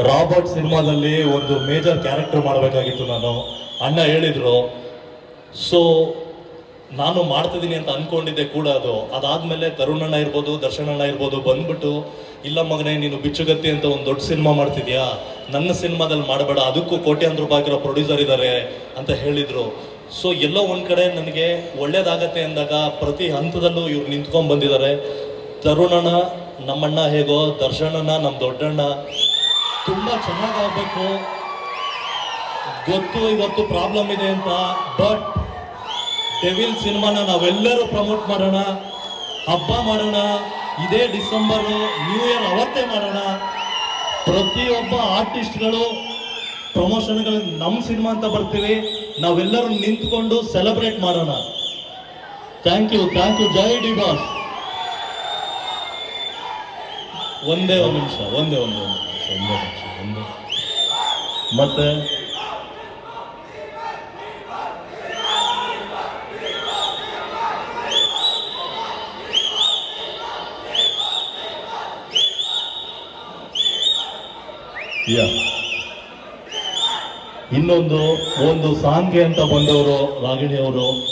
Robert ಸಿನಿಮಾದಲ್ಲಿ ಒಂದು major character ಮಾಡಬೇಕಾಗಿತ್ತು ನಾನು. ಅಣ್ಣ ಹೇಳಿದರು, ಸೊ, ನಾನು ಮಾಡ್ತಿದ್ದೀನಿ ಅಂತ ಅನ್ಕೊಂಡಿದ್ದೆ ಕೂಡ ಅದು. ಅದಾದಮೇಲೆ ತರುಣ್ ಅಣ್ಣ ಇರ್ಬೋದು, ದರ್ಶನ್ ಅಣ್ಣ ಇರ್ಬೋದು ಬಂದ್ಬಿಟ್ಟು, ಇಲ್ಲ ಮಗನೇ, ನೀನು ಬಿಚ್ಚುಗತ್ತಿ ಅಂತ ಒಂದು ದೊಡ್ಡ ಸಿನಿಮಾ ಮಾಡ್ತಿದ್ಯಾ? ನನ್ನ ಸಿನಿಮಾದಲ್ಲಿ ಮಾಡಬೇಡ, ಅದಕ್ಕೂ ಕೋಟ್ಯಾಂತರ ರೂಪಾಯಿ ಆಗಿರೋ ಪ್ರೊಡ್ಯೂಸರ್ ಇದ್ದಾರೆ ಅಂತ ಹೇಳಿದರು. ಸೊ, ಎಲ್ಲೋ ಒಂದು ಕಡೆ ನನಗೆ ಒಳ್ಳೇದಾಗತ್ತೆ ಅಂದಾಗ ಪ್ರತಿ ಹಂತದಲ್ಲೂ ಇವ್ರು ನಿಂತ್ಕೊಂಡು ಬಂದಿದ್ದಾರೆ ತರುಣಣ್ಣ ನಮ್ಮಣ್ಣ ಹೇಗೋ ದರ್ಶನಣ್ಣ ನಮ್ಮ ದೊಡ್ಡಣ್ಣ ತುಂಬಾ ಚೆನ್ನಾಗಾಗಬೇಕು. ಗೊತ್ತು, ಇವತ್ತು ಪ್ರಾಬ್ಲಮ್ ಇದೆ ಅಂತ ಬಟ್ ಡೆವಿಲ್ ಸಿನಿಮಾನ ನಾವೆಲ್ಲರೂ ಪ್ರಮೋಟ್ ಮಾಡೋಣ, ಹಬ್ಬ ಮಾಡೋಣ, ಇದೇ ಡಿಸೆಂಬರ್ ನ್ಯೂ ಇಯರ್ ಅವತ್ತೇ ಮಾಡೋಣ. ಪ್ರತಿಯೊಬ್ಬ ಆರ್ಟಿಸ್ಟ್ಗಳು ಪ್ರಮೋಷನ್ಗಳು ನಮ್ಮ ಸಿನಿಮಾ ಅಂತ ಬರ್ತೀವಿ. ನಾವೆಲ್ಲರೂ ನಿಂತ್ಕೊಂಡು ಸೆಲೆಬ್ರೇಟ್ ಮಾಡೋಣ. ಥ್ಯಾಂಕ್ ಯು ಥ್ಯಾಂಕ್ ಯು ಜೈ ಡಿ ಬಾಸ್ ಒಂದೇ ಒಂದು ನಿಮಿಷ, ಒಂದೇ ಒಂದೇ ಒಂದೇ ಮತ್ತೆ? ಇನ್ನೊಂದು ಒಂದು ಸಾಂಗೆ ಅಂತ ಬಂದವರು ರಾಗಿಣಿ ಅವರು